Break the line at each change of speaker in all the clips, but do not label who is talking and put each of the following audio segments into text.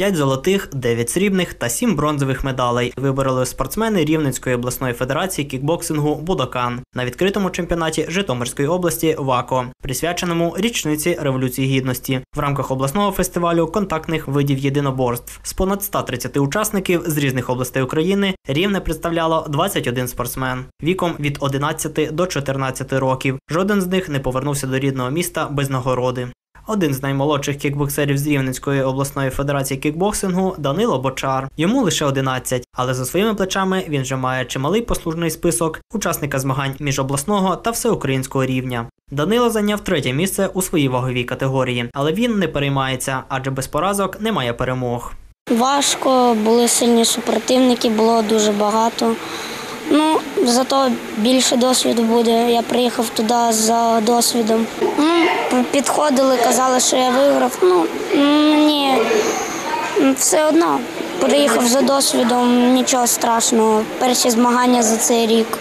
5 золотих, 9 срібних та 7 бронзових медалей вибороли спортсмени Рівненської обласної федерації кікбоксингу Будокан на відкритому чемпіонаті Житомирської області ВАКО, присвяченому річниці Революції Гідності в рамках обласного фестивалю контактних видів єдиноборств. З понад 130 учасників з різних областей України рівне представляло 21 спортсмен віком від 11 до 14 років. Жоден з них не повернувся до рідного міста без нагороди. Один з наймолодших кікбоксерів з Рівненської обласної федерації кікбоксингу Данило Бочар. Йому лише 11, але за своїми плечами він вже має чималий послужний список учасника змагань міжобласного та всеукраїнського рівня. Данило зайняв третє місце у своїй ваговій категорії, але він не переймається, адже без поразок немає перемог.
Важко, були сильні супротивники, було дуже багато. Ну, зато більше досвіду буде. Я приїхав туди за досвідом. Підходили, казали, що я виграв. Ну, мені все одно. Приїхав за досвідом, нічого страшного. Перші змагання за цей рік,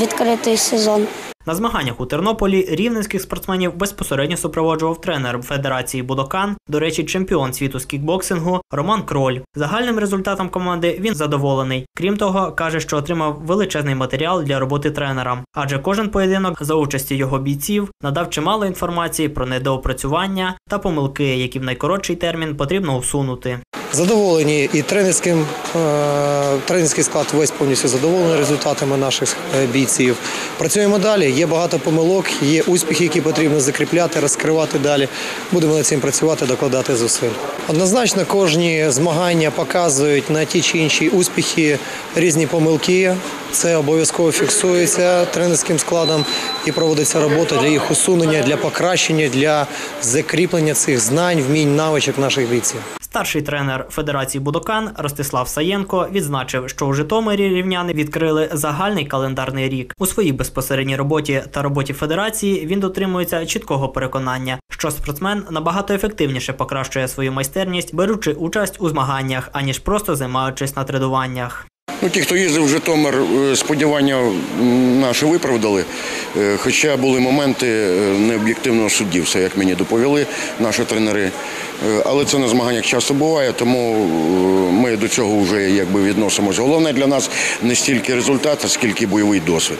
відкритий сезон.
На змаганнях у Тернополі рівненських спортсменів безпосередньо супроводжував тренер Федерації Будокан, до речі, чемпіон світу з кікбоксингу Роман Кроль. Загальним результатом команди він задоволений. Крім того, каже, що отримав величезний матеріал для роботи тренера, адже кожен поєдинок за участі його бійців надав чимало інформації про недоопрацювання та помилки, які в найкоротший термін потрібно усунути.
Задоволені і тренерським е, тренерський склад весь повністю задоволений результатами наших е, бійців. Працюємо далі. Є багато помилок, є успіхи, які потрібно закріпляти, розкривати далі. Будемо над цим працювати, докладати зусиль. Однозначно, кожні змагання показують на ті чи інші успіхи різні помилки. Це обов'язково фіксується тренерським складом і проводиться робота для їх усунення, для покращення, для закріплення цих знань, вмінь, навичок наших бійців.
Старший тренер Федерації Будокан Ростислав Саєнко відзначив, що у Житомирі рівняни відкрили загальний календарний рік. У своїй безпосередній роботі та роботі федерації він дотримується чіткого переконання, що спортсмен набагато ефективніше покращує свою майстерність, беручи участь у змаганнях, аніж просто займаючись на тренуваннях.
Ну, ті, хто їздив в Житомир, е, сподівання наші виправдали. Е, Хоча були моменти необ'єктивного судді, все як мені доповіли наші тренери. Е, Але це на змаганнях часто буває, тому е, ми до цього вже якби відносимось. Головне для нас не стільки результат, а скільки бойовий досвід.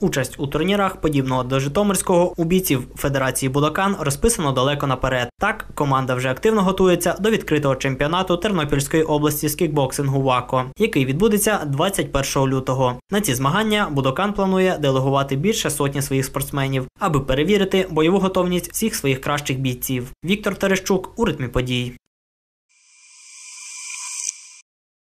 Участь у турнірах, подібного до Житомирського, у бійців Федерації Будокан розписано далеко наперед. Так, команда вже активно готується до відкритого чемпіонату Тернопільської області з кікбоксингу ВАКО, який відбудеться 21 лютого. На ці змагання Будокан планує делегувати більше сотні своїх спортсменів, аби перевірити бойову готовність всіх своїх кращих бійців. Віктор Терещук у ритмі подій.